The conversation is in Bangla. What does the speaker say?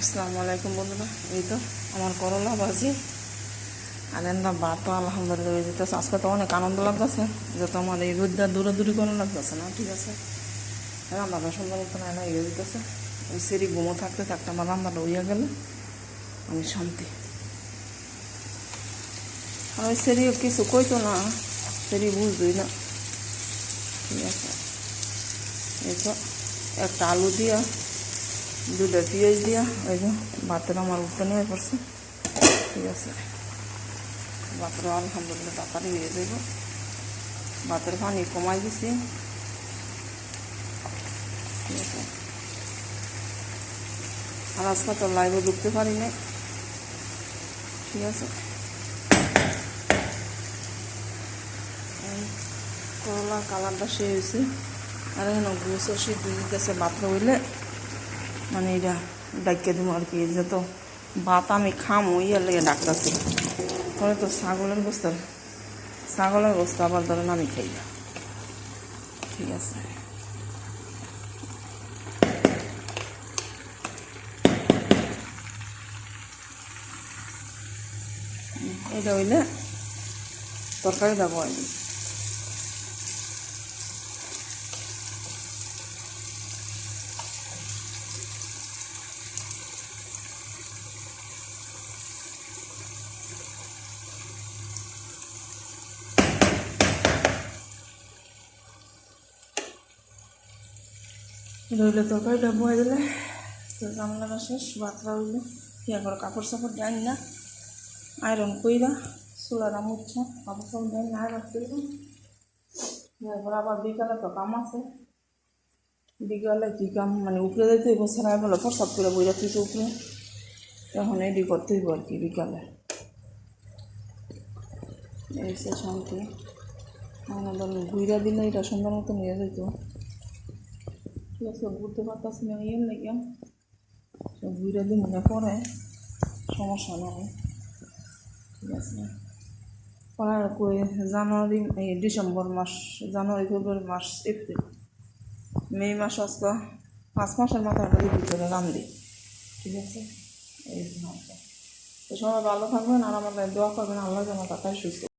আসসালামু আলাইকুম বন্ধুরা, এই তো আমার করলা ভাজি। আর এন্দা তো আলহামদুলিল্লাহ হয়ে যেতেছে। আজকে তো অনেক আনন্দ লাগতেছে যত আমার এই রোদটা দূরাদূরি কোনো লাগতেছে না, ঠিক আছে? রান্নাটা সুন্দর মতো না না ইয়ে দিতেছে ওই সেরি ঘুমো থাকতে থাকতে আমার রান্নাটা হইয়া গেলে। আমি শান্তি। আর ওই সেরিও কিছু কইতো না সেরি বুঝতই না। ঠিক আছে? এই তো একটা আলু দিয়া দুটা পেঁয়াজ দিয়া ওই যে ভাতের আমার উঠতে নিয়ে পড়ছে। ঠিক আছে। ভাতের আলহামদুলিল্লাহ তাড়াতাড়ি হয়ে যাইব। ভাতের পানি কমাই দিছি। ঠিক আছে। আর আজকে তো লাইভে ঢুকতে পারি না ঠিক আছে। করলা কালারটা সে হয়েছে। আর এখানে গুছো সিদ্ধ গেছে ভাত হইলে মানে এটা ডাইকে দিব আর কি যত ভাত আমি খাম ইয়ার লেগে ডাকতেছি। পরে তো ছাগলের গোস্ত ছাগলের গোস্ত আবার ধরেন আমি খাই না। ঠিক আছে। এটা হইলে তরকারিটা বয় রইলে তরকারিটা বয়ে দিলে? তো জামলাটা শেষ ভাতটা হইলে ইয়া করে, কাপড় চাপড় ডাইন না। আয়রন কইরা চুলাটা মুচ্ছ কাপড় চাপড় ডাইন না আয়রন কইরা এরপর আবার বিকালে তো কাম আছে। বিকালে কী কাম মানে উপরে যেতে হইব সেরাই বলে প্রসাদ করে বইরা তুইছে উপরে। এখন এডি করতে হইব আর কি, বিকালে। এই শান্তি। আমাদের ঘুইরা দিলে এটা সুন্দর মতো নিয়ে যেত আছে ঘুরতে না মনে পড়ে সমস্যা ঠিক আছে জানুয়ারি এই ডিসেম্বর মাস জানুয়ারি ফেব্রুয়ারি মাস এপ্রিল মে মাস আজকে পাঁচ মাসের মাথায় আমরা ভিতরে রান্ধি ঠিক আছে এই সবাই ভালো থাকবেন আর আমাদের দোয়া করবেন আল্লাহ যেন সুস্থ